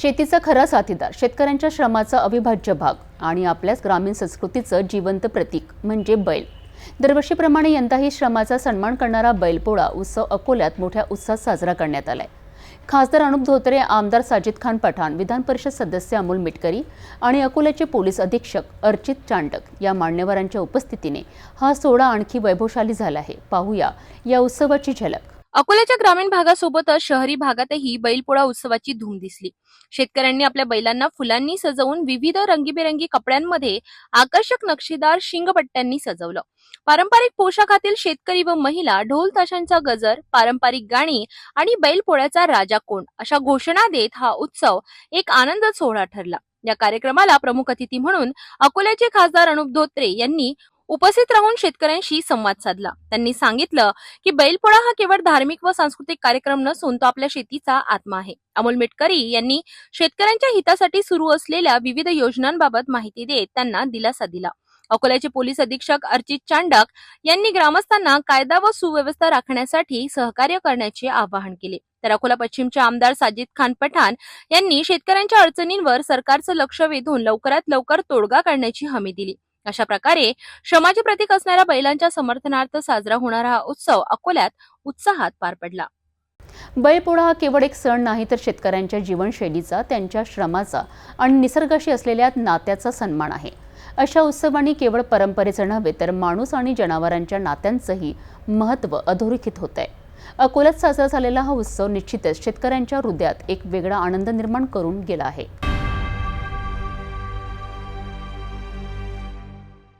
शेतीचा खरा साथीदार शेतकऱ्यांच्या श्रमाचा अविभाज्य भाग आणि आपल्याच ग्रामीण संस्कृतीचं जिवंत प्रतीक म्हणजे बैल. दरवर्षीप्रमाणे यंदाही श्रमाचा सन्मान करणारा बैलपोळा उत्सव अकोल्यात मोठ्या उत्साहात साजरा करण्यात आलाय. खासदार अनुप धोत्रे आमदार साजिद खान पठाण विधान परिषद सदस्य अमोल मिटकरी आणि अकोल्याचे पोलीस अधीक्षक अर्चित चांडक या मान्यवरांच्या उपस्थितीने हा सोहळा आणखी वैभवशाली झाला आहे. पाहूया या उत्सवाची झलक. अकोल्याच्या ग्रामीण भागासोबतच शहरी भागातही बैलपोळा उत्सवाची धूम दिसली. शेतकऱ्यांनी आपल्या बैलांना फुलांनी सजवून विविध रंगीबेरंगी कपड्यांमध्ये आकर्षक नक्षीदार शिंगपट्ट्यांनी सजवलं. पारंपरिक पोशाखातील शेतकरी व महिला ढोल ताशांचा गजर पारंपरिक गाणी आणि बैलपोळ्याचा राजा कोण अशा घोषणा देत हा उत्सव एक आनंद सोहळा ठरला. या कार्यक्रमाला प्रमुख अतिथी म्हणून अकोल्याचे खासदार अनुप धोत्रे यांनी उपस्थित राहून शेतकऱ्यांशी संवाद साधला. त्यांनी सांगितलं की बैलपोळा हा केवळ धार्मिक व सांस्कृतिक कार्यक्रम नसून तो आपल्या शेतीचा आत्मा आहे. अमोल मिटकरी यांनी शेतकऱ्यांच्या हितासाठी सुरू असलेल्या विविध योजनांबाबत माहिती देत त्यांना दिलासा दिला. अकोल्याचे पोलीस अधीक्षक अर्चित चांडक यांनी ग्रामस्थांना कायदा व सुव्यवस्था राखण्यासाठी सहकार्य करण्याचे आवाहन केले. तर अकोला पश्चिमचे आमदार साजिद खान पठाण यांनी शेतकऱ्यांच्या अडचणींवर सरकारचं लक्ष वेधून लवकरात लवकर तोडगा काढण्याची हमी दिली. अशा प्रकारे श्रमाचे प्रतीक असणाऱ्या बैलांच्या समर्थनार्थ साजरा होणारा हा उत्सव अकोल्यात उत्साहात पार पडला. बैलपोळा हा केवळ एक सण नाही तर शेतकऱ्यांच्या जीवनशैलीचा त्यांच्या श्रमाचा आणि निसर्गाशी असलेल्या नात्याचा सन्मान आहे. अशा उत्सवांनी केवळ परंपरेचं नव्हे तर माणूस आणि जनावरांच्या नात्यांचंही महत्त्व अधोरेखित होत आहे अकोल्यात साजरा झालेला हा उत्सव निश्चितच शेतकऱ्यांच्या हृदयात एक वेगळा आनंद निर्माण करून गेला आहे.